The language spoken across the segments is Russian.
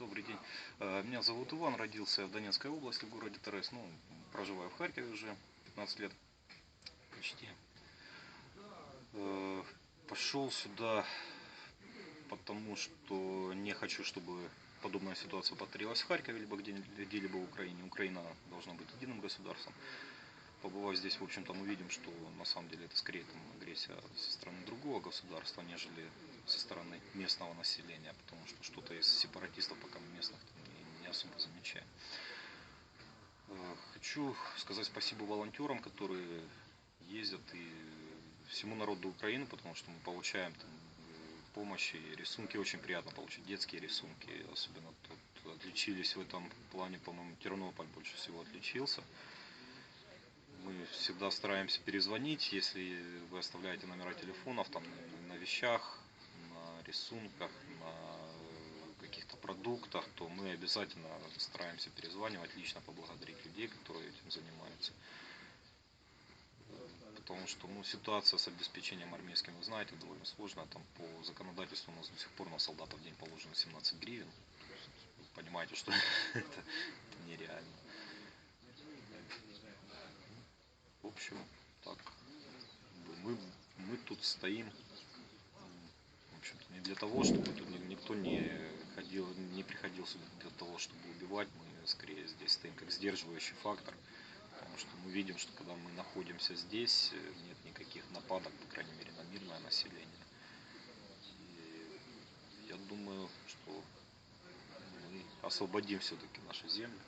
Добрый день. Э, Меня зовут Иван, родился в Донецкой области, в городе Торез. Ну, проживаю в Харькове уже 15 лет почти. Э, Пошел сюда, потому что не хочу, чтобы подобная ситуация повторилась в Харькове, либо где- где-либо в Украине. Украина должна быть единым государством. Побывав здесь, в общем-то, мы видим, что на самом деле это скорее там, агрессия со стороны другого государства, нежели со стороны местного населения, потому что что-то из сепаратистов пока местных не, не особо замечаем. Э, Хочу сказать спасибо волонтерам, которые ездят и всему народу Украины, потому что мы получаем там, э, помощь и рисунки очень приятно получить, детские рисунки, особенно тут отличились в этом плане, по-моему, Тернополь больше всего отличился. Всегда стараемся перезвонить, если вы оставляете номера телефонов там на вещах, на рисунках, на каких-то продуктах, то мы обязательно стараемся перезванивать, лично поблагодарить людей, которые этим занимаются. Потому что ну, ситуация с обеспечением армейским, вы знаете, довольно сложная. Там по законодательству у нас до сих пор на солдата в день положено 17 гривен. Есть понимаете, что это нереально. В общем, так. Мы, мы тут стоим, в общем-то, не для того, чтобы тут ни- никто не ходил, не приходил сюда для того, чтобы убивать. Мы скорее здесь стоим как сдерживающий фактор. Потому что мы видим, что когда мы находимся здесь, э, нет никаких нападок, по крайней мере, на мирное население. И я думаю, что мы освободим все-таки наши земли.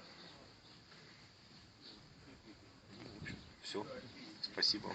Ну, в общем, все. Спасибо.